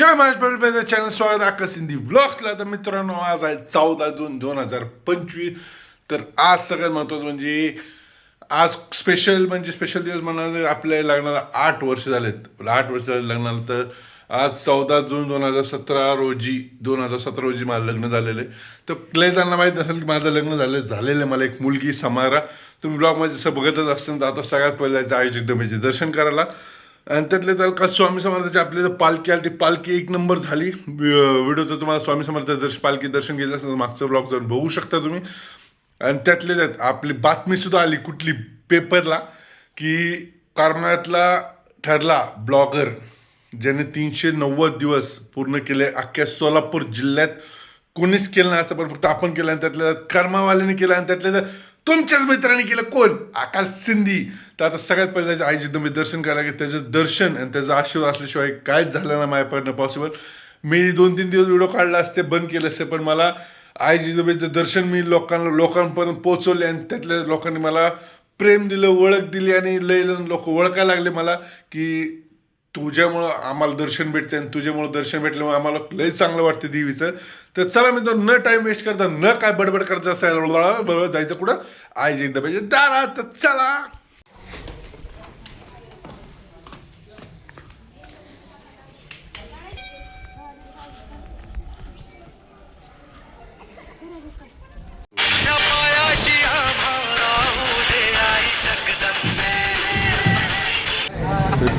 जय Maharashtra channel स्वागत आहे सिंधी व्लॉग्सला तर मित्रांनो आज आहे चौदा जून दोन हजार पंचवीस तर आज सगळ्यात महत्त्वाचं म्हणजे आज स्पेशल म्हणजे स्पेशल दिवस म्हणाल आपल्या लग्नाला आठ वर्ष झालेत आठ वर्ष झाले लग्नाला तर आज चौदा जून दोन हजार सतरा रोजी दोन हजार सतरा रोजी माझं लग्न झालेलं आहे तर लय जणांना माहीत नसेल की माझं लग्न झालं झालेलं आहे मला एक मुलगी समारा तुम्ही ब्लॉगमध्ये जसं बघतच असताना तर आता सगळ्यात पहिलं जायचं आयोजित दमेचे दर्शन करायला आणि त्यातले तर का स्वामी समर्थाची आपली जर पालखी आली ती पालखी एक नंबर झाली. व्हिडिओचं तुम्हाला स्वामी समर्थ दर्श पालखी दर्शन घ्यायचं असेल तर मागचं ब्लॉग जाऊन बघू शकता तुम्ही. आणि त्यातले त्यात आपली बातमीसुद्धा आली कुठली पेपरला की कारणातला ठरला ब्लॉगर ज्याने तीनशे नव्वद दिवस पूर्ण केले अख्ख्या सोलापूर जिल्ह्यात कोणीच केलं नाही पण फक्त आपण केलं आणि त्यातल्या कर्मावाल्याने केलं आणि त्यातल्या त्यात तुमच्याच मित्राने केलं. कोण? आकाश सिंधी. तर आता सगळ्यात पहिले त्याच्या आईचे तुम्ही दर्शन करायला की त्याचं दर्शन आणि त्याचा आशीर्वाद असल्याशिवाय काहीच झालं ना माझ्याकडनं पॉसिबल मी दोन तीन दिवस व्हिडिओ काढला असते बंद केले असते पण मला आई जिजोबाईचं दर्शन मी लोकांना लोकांपर्यंत पोहोचवले आणि त्यातल्या लोकांनी मला प्रेम दिलं ओळख दिली आणि लय लोक ओळखायला लागले मला की तुझ्यामुळं आम्हाला दर्शन भेटते आणि तुझ्यामुळं दर्शन भेटल्यामुळे आम्हाला लय चांगलं वाटतं देवीचं. तर चला मी न टाईम वेस्ट करता न काय बडबड करता असेल जायचं कुठं? आयज एकदा पाहिजे. दारा तर चला.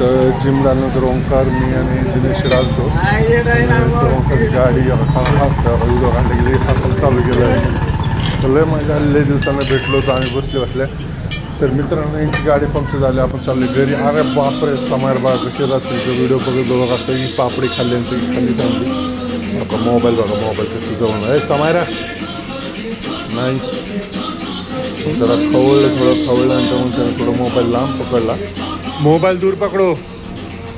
तर जिम झाल्यानंतर ओंकार मी आणि दिनेश राजतो ओंकारची गाडी व्हिडिओ काढला गेली हातात चालू केलं आहे. तर लय मजा आली लय दिवसानं भेटलो होतो आम्ही बसले बसले तर मित्रांनो यांची गाडी पंक्चर झाली आपण चालले घरी. अरे बापरे समार बाग कसे रात्रीचा व्हिडिओ बघत बघा असं पापडी खाल्ली आणि ती खाल्ली सांगली बघा मोबाईल बघा मोबाईल कसं जवळ अरे समायरा नाही. जरा खवळलं थोडं खवळलं आणि त्यामुळे त्याने थोडं मोबाईल लांब पकडला. मोबाईल दूर पकडो.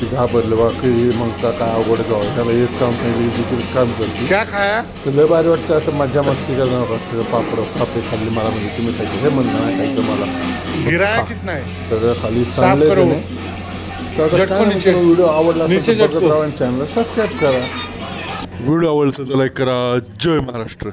ती घाबरलं बा की मग त्या काय अवघड जावं त्याला एक काम नाही दुसरं काम करते. क्या खाया? तर लय भारी वाटतं असं मजा मस्ती करणं. सगळं पापड खापे खाल्ली मला म्हणजे तुम्ही खायचं? हे म्हणणं नाही खायचं मला. गिराया कितना है सगळं खाली साफ करो. झटको नीचे. व्हिडिओ आवडला नीचे असेल तर झटको. बघत राहा चॅनल सबस्क्राईब करा. व्हिडिओ आवडला तर लाईक करा. जय महाराष्ट्र.